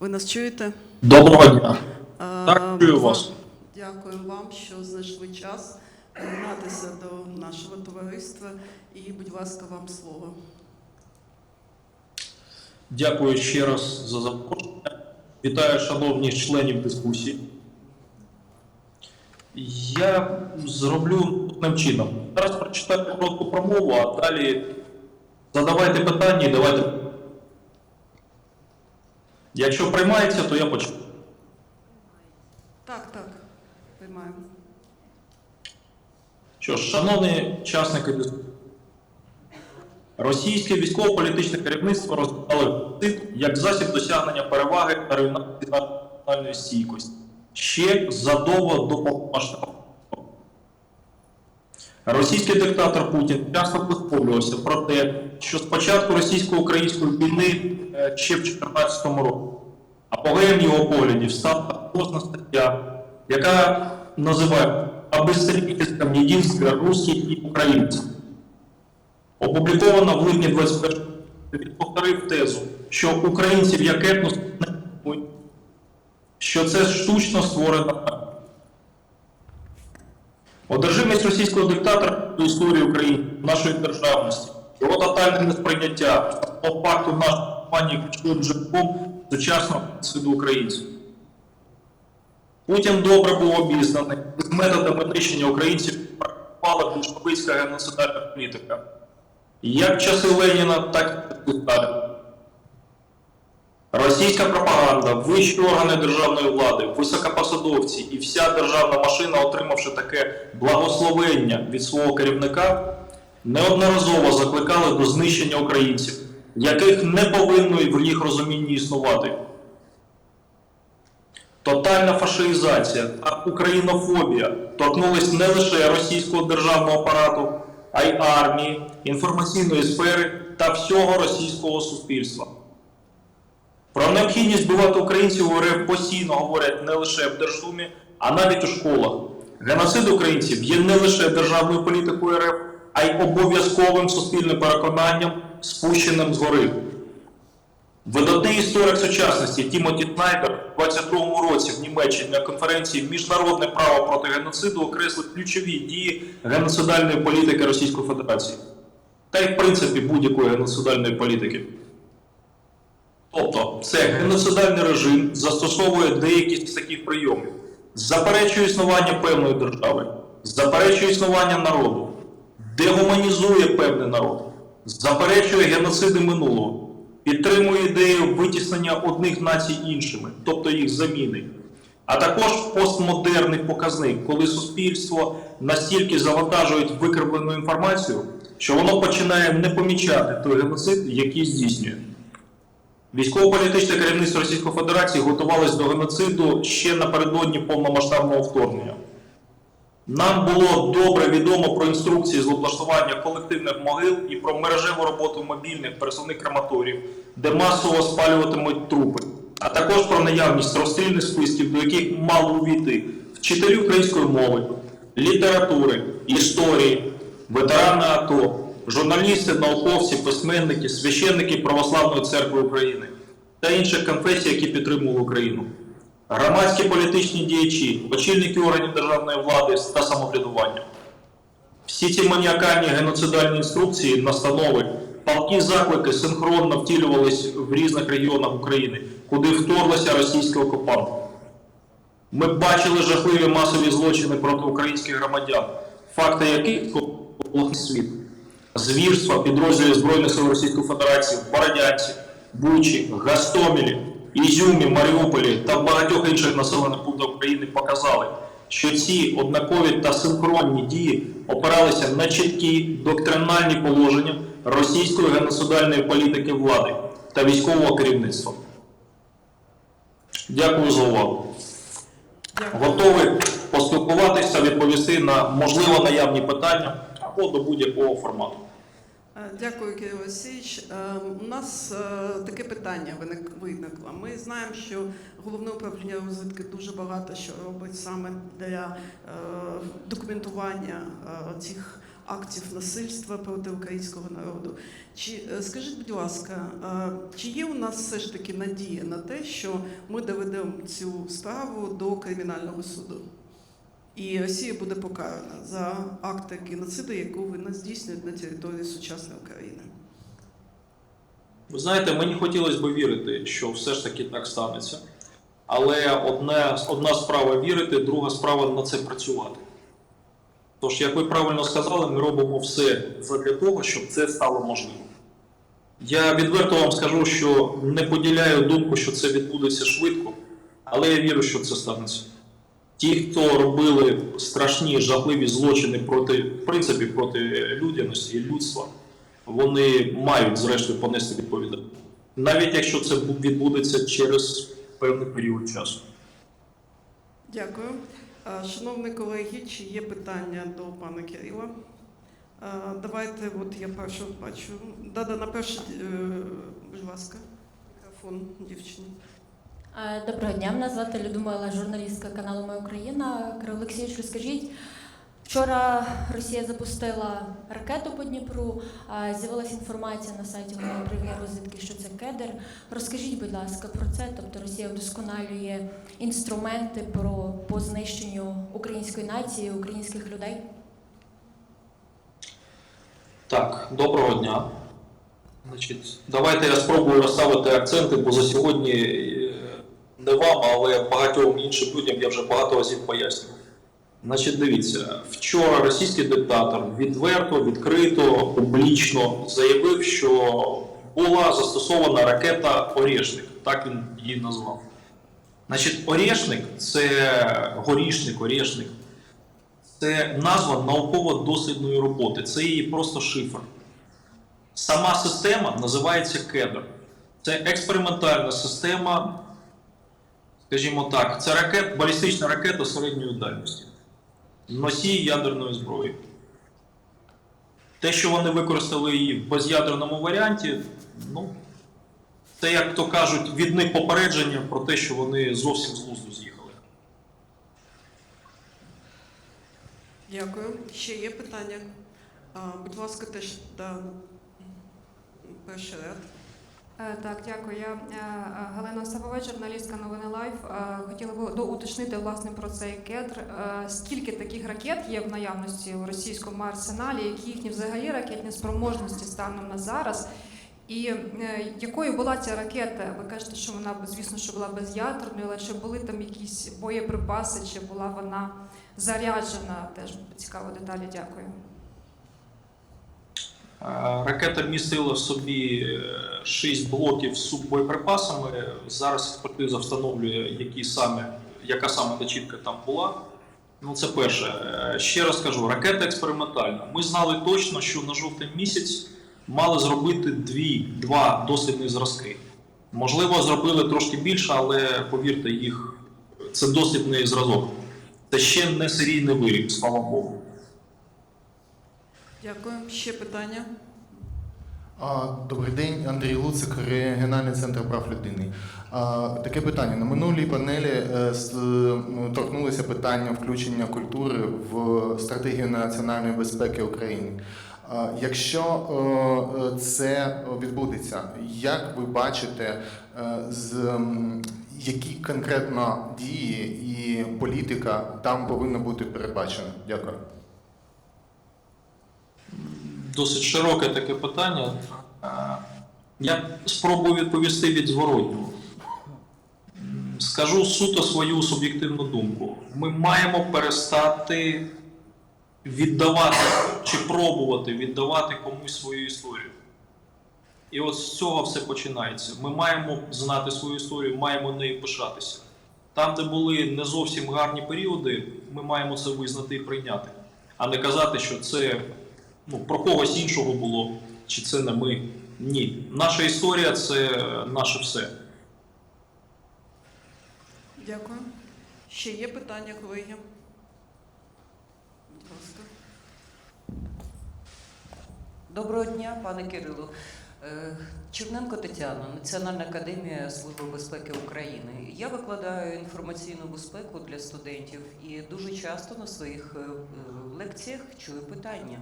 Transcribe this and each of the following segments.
Ви нас чуєте? Доброго дня. Е, Так, чую вас. Дякую вам, що знайшли час приєднатися до нашого товариства. І, будь ласка, вам слово. Дякую ще раз за запрошення. Вітаю шановних членів дискусії. Я зроблю наступним чином. Зараз прочитаю коротку промову, а далі задавайте питання і давайте. Якщо приймається, то я почну. Так, так, приймаємо. Що ж, шановні учасники дискусії, російське військово-політичне керівництво розглядало як засіб досягнення переваги та національної стійкості ще задовго до повномасштабного. Російський диктатор Путін часто висловлювався про те, що з початку російсько-української війни е, ще в 2014 році апогеєм його поглядів стала кожна стаття, яка називає «Обестрительством единства русских і українців». Опублікована в липні 21 він повторив тезу, що українців як етнос не що це штучно створена. Одержимість російського диктатора до історії України, нашої державності, його тотальне несприйняття факту нашого компанії ключовим джерелом сучасного світу українців. Путін добре був обізнаний з методами нищення українців практикувала більшовицька геноцидальна політика. Як в часи Леніна, так і Сталіна. Російська пропаганда, вищі органи державної влади, високопосадовці і вся державна машина, отримавши таке благословення від свого керівника, неодноразово закликали до знищення українців, яких не повинно в їх розумінні існувати. Тотальна фашиїзація та українофобія торкнулись не лише російського державного апарату, а й армії, інформаційної сфери та всього російського суспільства. Про необхідність вбивати українців у РФ постійно говорять не лише в Держдумі, а навіть у школах. Геноцид українців є не лише державною політикою РФ, а й обов'язковим суспільним переконанням, спущеним згори. Видатний історик сучасності Тімоті Снайдер у 22-му році в Німеччині на конференції Міжнародне право проти геноциду окреслив ключові дії геноцидальної політики Російської Федерації та й в принципі будь-якої геноцидальної політики. Тобто, це геноцидальний режим застосовує деякі з таких прийомів, заперечує існування певної держави, заперечує існування народу, дегуманізує певний народ, заперечує геноциди минулого, підтримує ідею витіснення одних націй іншими, тобто їх заміни. А також постмодерний показник, коли суспільство настільки завантажують викривлену інформацію, що воно починає не помічати той геноцид, який здійснює. Військово-політичне керівництво Російської Федерації готувалось до геноциду ще напередодні повномасштабного вторгнення. Нам було добре відомо про інструкції з облаштування колективних могил і про мережеву роботу мобільних пересувних крематорів, де масово спалюватимуть трупи, а також про наявність розстрільних списків, до яких мало увійти вчителі української мови, літератури, історії, ветерани АТО, журналісти, науковці, письменники, священники Православної церкви України та інших конфесій, які підтримували Україну, громадські політичні діячі, очільники органів державної влади та самоврядування. Всі ці маніакальні геноцидальні інструкції, настанови, палкі заклики синхронно втілювались в різних регіонах України, куди вторглися російські окупанти. Ми бачили жахливі масові злочини проти українських громадян, факти яких світ. Звірства підрозділів Збройних сил Російської Федерації в Бородянці, Бучі, Гастомелі, Ізюмі, Маріуполі та багатьох інших населених пунктах України показали, що ці однакові та синхронні дії опиралися на чіткі доктринальні положення російської геноцидальної політики влади та військового керівництва. Дякую за увагу. Готовий поспілкуватися, відповісти на можливо наявні питання або до будь-якого формату. Е, Дякую, Кирило Васильович. Е, У нас е, таке питання виник- виникло. Ми знаємо, що головне управління розвідки дуже багато що робить саме для документування цих актів насильства проти українського народу. Чи скажіть, будь ласка, чи є у нас все ж таки надія на те, що ми доведемо цю справу до кримінального суду? І Росія буде покарана за акти геноциду, яку вони здійснюють на території сучасної України. Ви знаєте, мені хотілося б вірити, що все ж таки так станеться. Але одне, одна справа вірити, друга справа на це працювати. Тож, як ви правильно сказали, ми робимо все для того, щоб це стало можливим. Я відверто вам скажу, що не поділяю думку, що це відбудеться швидко, але я вірю, що це станеться. Ті, хто робили страшні жахливі злочини проти, в принципі, проти людяності і людства, вони мають зрештою понести відповідальність. Навіть якщо це відбудеться через певний період часу. Дякую. Е, Шановні колеги, чи є питання до пана Кирила? Е, Давайте, от я першу бачу. Да-да, на перший, е, будь ласка, мікрофон дівчині. Е, Доброго дня, мене звати Людмила, журналістка каналу Моя Україна. Кирило Олексійович, розкажіть, вчора Росія запустила ракету по Дніпру. З'явилася інформація на сайті управління розвідки, що це кедр. Розкажіть, будь ласка, про це. Тобто Росія вдосконалює інструменти про по знищенню української нації, українських людей. Так, доброго дня. Значить, давайте я спробую розставити акценти, бо за сьогодні е, не вам, але багатьом іншим людям я вже багато разів пояснював. Значить, дивіться, вчора російський диктатор відверто, відкрито, публічно заявив, що була застосована ракета Орєшник, так він її назвав. Значить, Орєшник це горішник, Орєшник. Це назва науково-дослідної роботи, це її просто шифр. Сама система називається кедр. Це експериментальна система, скажімо так, це ракет, балістична ракета середньої дальності, носій ядерної зброї. Те, що вони використали її в без'ядерному варіанті, ну, це, як то кажуть, від них попередження про те, що вони зовсім з глузду з'їхали. Дякую. Ще є питання? А, Будь ласка, теж да, перший ряд. Е, Так, дякую. Я е, е, Галина Остапова, журналістка новини Лайф. Хотіла б доуточнити власне про цей кедр. Скільки таких ракет є в наявності у російському арсеналі, які їхні взагалі ракетні спроможності станом на зараз? І якою була ця ракета? Ви кажете, що вона звісно, що була без'ядерною, але чи були там якісь боєприпаси, чи була вона заряджена? Теж цікаво деталі. Дякую. Ракета містила в собі 6 блоків з суббоєприпасами. Зараз експертиза встановлює, які саме, яка саме начітка там була. Ну, це перше. Ще раз кажу, ракета експериментальна. Ми знали точно, що на жовтий місяць мали зробити дві, два дослідні зразки. Можливо, зробили трошки більше, але повірте, їх це дослідний зразок. Це ще не серійний виріб, слава Богу. Дякую. Ще питання? Добрий день, Андрій Луцик, регіональний центр прав людини. Таке питання. На минулій панелі е, с- торкнулося питання включення культури в стратегію національної безпеки України. Якщо е, е, це відбудеться, як ви бачите, е, які конкретно дії і політика там повинна бути передбачена? Дякую. Досить широке таке питання. Я спробую відповісти від зворотнього. Скажу суто свою суб'єктивну думку. Ми маємо перестати віддавати чи пробувати віддавати комусь свою історію. І от з цього все починається. Ми маємо знати свою історію, маємо нею пишатися. Там, де були не зовсім гарні періоди, ми маємо це визнати і прийняти, а не казати, що це ну, про когось іншого було, чи це не ми. Ні. Наша історія це наше все. Дякую. Ще є питання, колеги? Будь ласка. Доброго дня, пане Кирило. Е, Черненко Тетяна, Національна академія Служби безпеки України. Я викладаю інформаційну безпеку для студентів і дуже часто на своїх е, е, лекціях чую питання.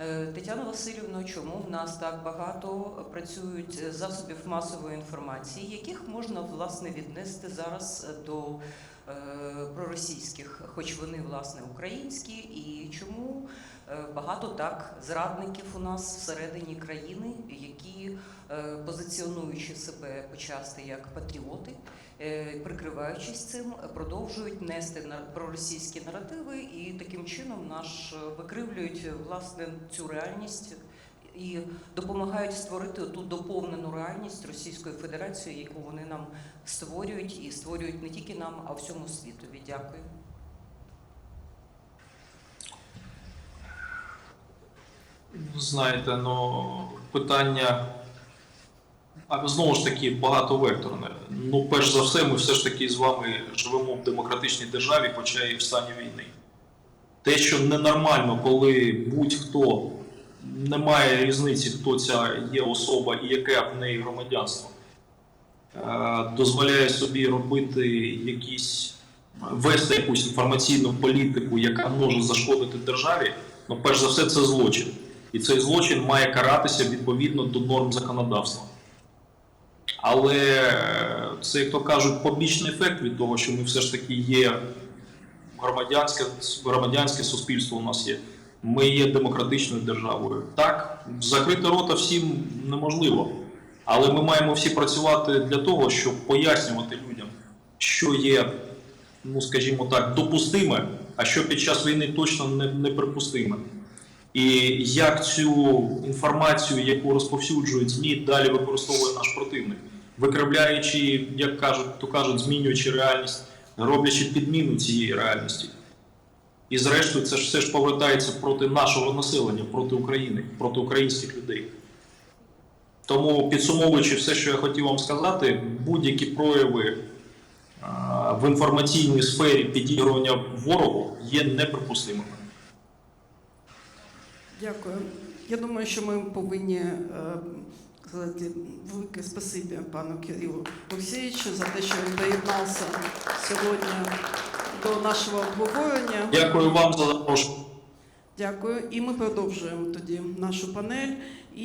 Е, Тетяна Васильівна, чому в нас так багато працюють засобів масової інформації, яких можна власне віднести зараз до проросійських, хоч вони власне українські, і чому е, багато так зрадників у нас всередині країни, які е, позиціонуючи себе почасти як патріоти, е, прикриваючись цим, продовжують нести на проросійські наративи і таким чином наш е, викривлюють е, власне цю реальність. І допомагають створити ту доповнену реальність Російської Федерації, яку вони нам створюють, і створюють не тільки нам, а всьому світові. Дякую. Знаєте, ну питання знову ж таки багатовекторне. Ну, перш за все, ми все ж таки з вами живемо в демократичній державі, хоча і в стані війни. Те, що ненормально, коли будь-хто не має різниці, хто ця є особа і яке в неї громадянство, е, дозволяє собі робити якісь вести якусь інформаційну політику, яка може зашкодити державі, ну перш за все, це злочин. І цей злочин має каратися відповідно до норм законодавства. Але е, це, як то кажуть, побічний ефект від того, що ми все ж таки є громадянське, громадянське суспільство у нас є. Ми є демократичною державою. Так, закрити рота всім неможливо. Але ми маємо всі працювати для того, щоб пояснювати людям, що є, ну скажімо так, допустиме, а що під час війни точно не- неприпустиме. І як цю інформацію, яку розповсюджують ЗМІ, далі використовує наш противник, викривляючи, як кажуть, то кажуть, змінюючи реальність, роблячи підміну цієї реальності. І зрештою, це ж все ж повертається проти нашого населення, проти України, проти українських людей. Тому, підсумовуючи все, що я хотів вам сказати, будь-які прояви в інформаційній сфері підігрування ворогу є неприпустимими. Дякую. Я думаю, що ми повинні е, сказати велике спасибі пану Кирилу Олексійовичу за те, що він доєднався сьогодні до нашого обговорення. Дякую вам за запрошення. Дякую. І ми продовжуємо тоді нашу панель.